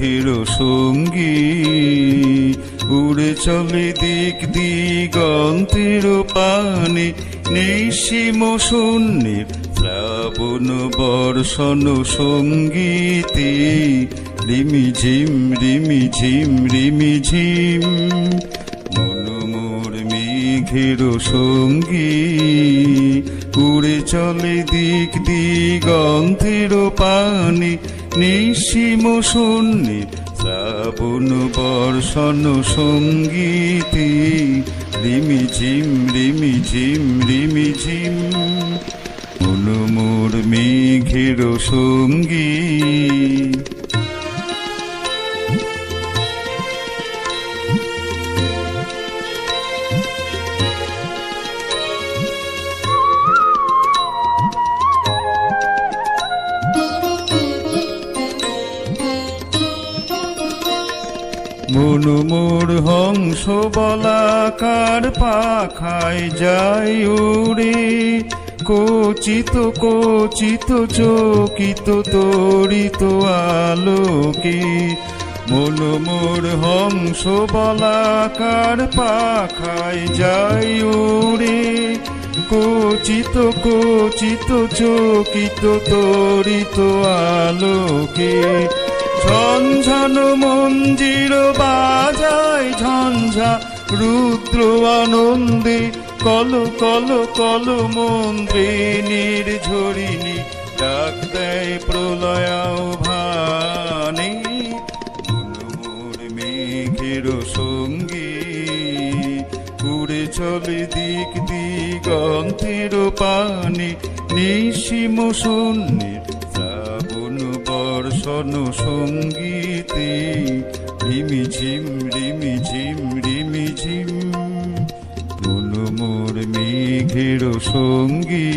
পথের সঙ্গী। উড়ে চলে দিক দিগন্তের পানে নিঃসীম শূন্যে প্লাবন বর্ষণ সঙ্গীতে। রিমি ঝিম রিমি ঝিম রিমি ঝিম, মনোমোর সঙ্গী। উড়ে চলে দিক দিগন্তের পানি নিঃসীম শূন্যে শ্রাবণ বর্ষণ সঙ্গীতে রিমি ঝিম রিমি ঝিম রিমি ঝিম। মনোমোর মেঘের সঙ্গী। মনু মোর হংস বলাকার পাখায় যায় উড়ে। কচিত কচিত, চকিত, তরিত আলোকে। মনু মোর হংস বলাকার পাখায় যায় উড়ে। কচিত কচিত, চকিত, তরিত আলোকে। ঝনঝন মঞ্জির বাজায় ঝঞ্ঝা, রুদ্র আনন্দে কল কল কল মন্ত্রে নির্ঝরিণী ডাক দেয় প্রলয়াও ভানে মেঘের সঙ্গী উড়ে চলে দিক দিগন্তের পানে নিঃসীম শূন্যের বর্ষণ সঙ্গীতে রিমি ঝিম রিমি ঝিম রিমি ঝিম। মনোমোর মেঘের সঙ্গী।